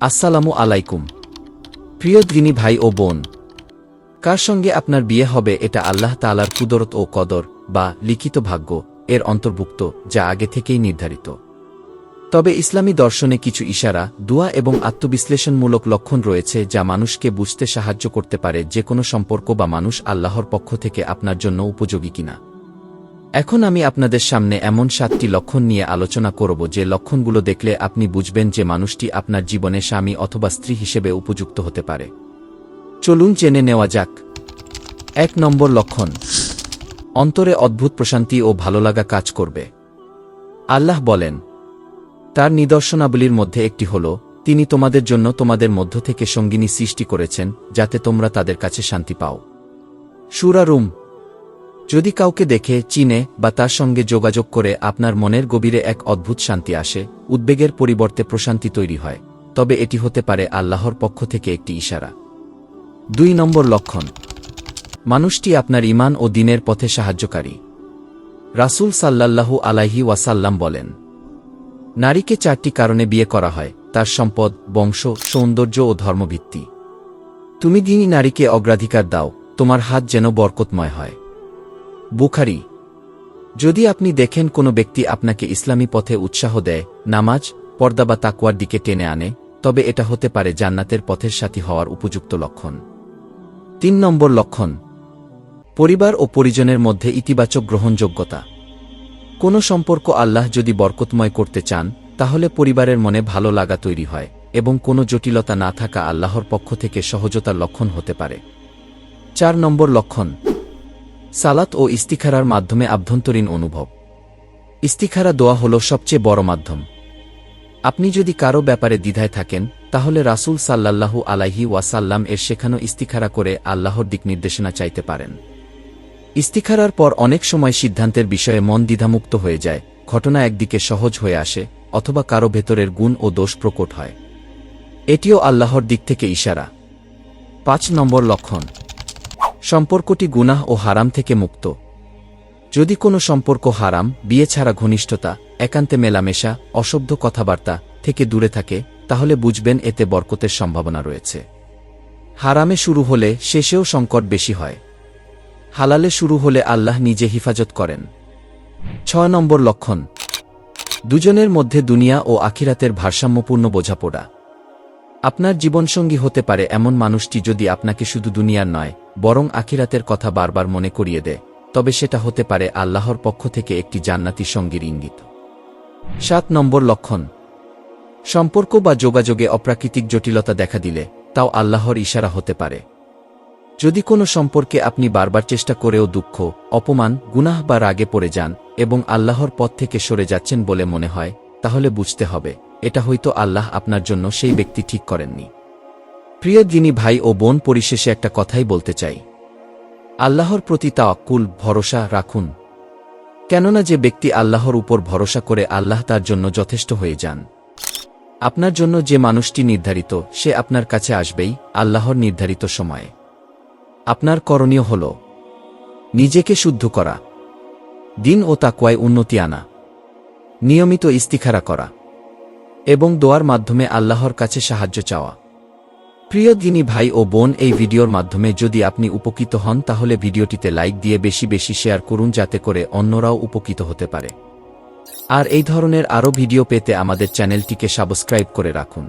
আসসালামু আলাইকুম। প্রিয় দিনী ভাই ও বোন, কার সঙ্গে আপনার বিয়ে হবে এটা আল্লাহ তালার কুদরত ও কদর বা লিখিত ভাগ্য এর অন্তর্ভুক্ত যা আগে থেকেই নির্ধারিত। তবে ইসলামী দর্শনে কিছু ইশারা, দোয়া এবং আত্মবিশ্লেষণমূলক লক্ষণ রয়েছে যা মানুষকে বুঝতে সাহায্য করতে পারে যে কোনো সম্পর্ক বা মানুষ আল্লাহর পক্ষ থেকে আপনার জন্য উপযোগী কিনা। এখন আমি আপনাদের সামনে এমন সাতটি লক্ষণ নিয়ে আলোচনা করব যে লক্ষণগুলো দেখলে আপনি বুঝবেন যে মানুষটি আপনার জীবনে স্বামী অথবা স্ত্রী হিসেবে উপযুক্ত হতে পারে। চলুন জেনে নেওয়া যাক। এক নম্বর লক্ষণ। অন্তরে অদ্ভুত প্রশান্তি ও ভালোলাগা কাজ করবে। আল্লাহ বলেন, তার নিদর্শনাবলীর মধ্যে একটি হল, তিনি তোমাদের জন্য তোমাদের মধ্য থেকে সঙ্গিনী সৃষ্টি করেছেন, যাতে তোমরা তাদের কাছে শান্তি পাও। সুরা রুম যদি কাউকে দেখে, চিনে বা তার সঙ্গে যোগাযোগ করে আপনার মনের গভীরে এক অদ্ভুত শান্তি আসে, উদ্বেগের পরিবর্তে প্রশান্তি তৈরি হয়। তবে এটি হতে পারে আল্লাহর পক্ষ থেকে একটি ইশারা। দুই নম্বর লক্ষণ। মানুষটি আপনার ইমান ও দিনের পথে সাহায্যকারী। রাসূল সাল্লাল্লাহু আলাইহি ওয়াসাল্লাম বলেন, নারীকে চারটি কারণে বিয়ে করা হয়, তার সম্পদ, বংশ, সৌন্দর্য ও ধর্মভিত্তি। তুমি দিনই নারীকে অগ্রাধিকার দাও, তোমার হাত যেন বরকতময় হয়। বুখারি, যদি আপনি দেখেন কোনো ব্যক্তি আপনাকে ইসলামী পথে উৎসাহ দেয়, নামাজ, পর্দা বা তাকুয়ার দিকে টেনে আনে, তবে এটা হতে পারে জান্নাতের পথের সাথী হওয়ার উপযুক্ত লক্ষণ। তিন নম্বর লক্ষণ, পরিবার ও পরিজনের মধ্যে ইতিবাচক গ্রহণযোগ্যতা। কোনো সম্পর্ক আল্লাহ যদি বরকতময় করতে চান, তাহলে পরিবারের মনে ভালো লাগা তৈরি হয় এবং কোনো জটিলতা না থাকা আল্লাহর পক্ষ থেকে সহজতার লক্ষণ হতে পারে। চার নম্বর লক্ষণ সালাত ও ইস্তিখারার মাধ্যমে আভ্যন্তরীণ অনুভব। ইস্তিখারা দোয়া হল সবচেয়ে বড় মাধ্যম। আপনি যদি কারও ব্যাপারে দ্বিধায় থাকেন, তাহলে রাসূল সাল্লাল্লাহু আলাইহি ওয়াসাল্লাম এর শেখানো ইস্তিখারা করে আল্লাহর দিক নির্দেশনা চাইতে পারেন। ইস্তিখারার পর অনেক সময় সিদ্ধান্তের বিষয়ে মন দ্বিধামুক্ত হয়ে যায়, ঘটনা একদিকে সহজ হয়ে আসে, অথবা কারও ভেতরের গুণ ও দোষ প্রকট হয়। এটিও আল্লাহর দিক থেকে ইশারা। পাঁচ নম্বর লক্ষণ। সম্পর্কটি গুনাহ ও হারাম থেকে মুক্ত। যদি কোনো সম্পর্ক হারাম, বিয়ে ছাড়া ঘনিষ্ঠতা, একান্তে মেলামেশা, অশব্দ কথাবার্তা থেকে দূরে থাকে, তাহলে বুঝবেন এতে বরকতের সম্ভাবনা রয়েছে। হারামে শুরু হলে শেষেও সংকট বেশি হয়। হালালে শুরু হলে আল্লাহ নিজে হিফাজত করেন। ছয় নম্বর লক্ষণ। দুজনের মধ্যে দুনিয়া ও আখিরাতের ভারসাম্যপূর্ণ বোঝাপড়া। আপনার জীবনসঙ্গী হতে পারে এমন মানুষটি যদি আপনাকে শুধু দুনিয়ার নয় বরং আখিরাতের কথা বারবার মনে করিয়ে দেয় তবে সেটা হতে পারে আল্লাহর পক্ষ থেকে একটি জান্নাতি সঙ্গীর ইঙ্গিত। সাত নম্বর লক্ষণ। সম্পর্ক বা যোগাযোগে অপ্রাকৃতিক জটিলতা দেখা দিলে, তাও আল্লাহর ইশারা হতে পারে। যদি কোনো সম্পর্কে আপনি বারবার চেষ্টা করেও দুঃখ, অপমান, গুনাহ বা রাগে পড়ে যান এবং আল্লাহর পথ থেকে সরে যাচ্ছেন বলে মনে হয়, তাহলে বুঝতে হবে, এটা হয়তো আল্লাহ আপনার জন্য সেই ব্যক্তি ঠিক করেননি। প্রিয় যিনি ভাই ও বোন পরিশেষে একটা কথাই বলতে চাই। আল্লাহর প্রতি তাওয়াক্কুল, ভরসা রাখুন। কেননা যে ব্যক্তি আল্লাহর উপর ভরসা করে আল্লাহ তার জন্য যথেষ্ট হয়ে যান। আপনার জন্য যে মানুষটি নির্ধারিত, সে আপনার কাছে আসবেই, আল্লাহর নির্ধারিত সময়ে। আপনার করণীয় হল, নিজেকে শুদ্ধ করা। দিন ও তাকুয়ায় উন্নতি আনা। নিয়মিত ইস্তিখারা করা। এবং দোয়ার মাধ্যমে আল্লাহর কাছে সাহায্য চাওয়া। প্রিয় দিনী ভাই ও বোন, এই ভিডিওর মাধ্যমে যদি আপনি উপকৃত হন, তাহলে ভিডিওটিতে লাইক দিয়ে বেশি বেশি শেয়ার করুন, যাতে করে অন্যরাও উপকৃত হতে পারে। আর এই ধরনের আরও ভিডিও পেতে আমাদের চ্যানেলটিকে সাবস্ক্রাইব করে রাখুন।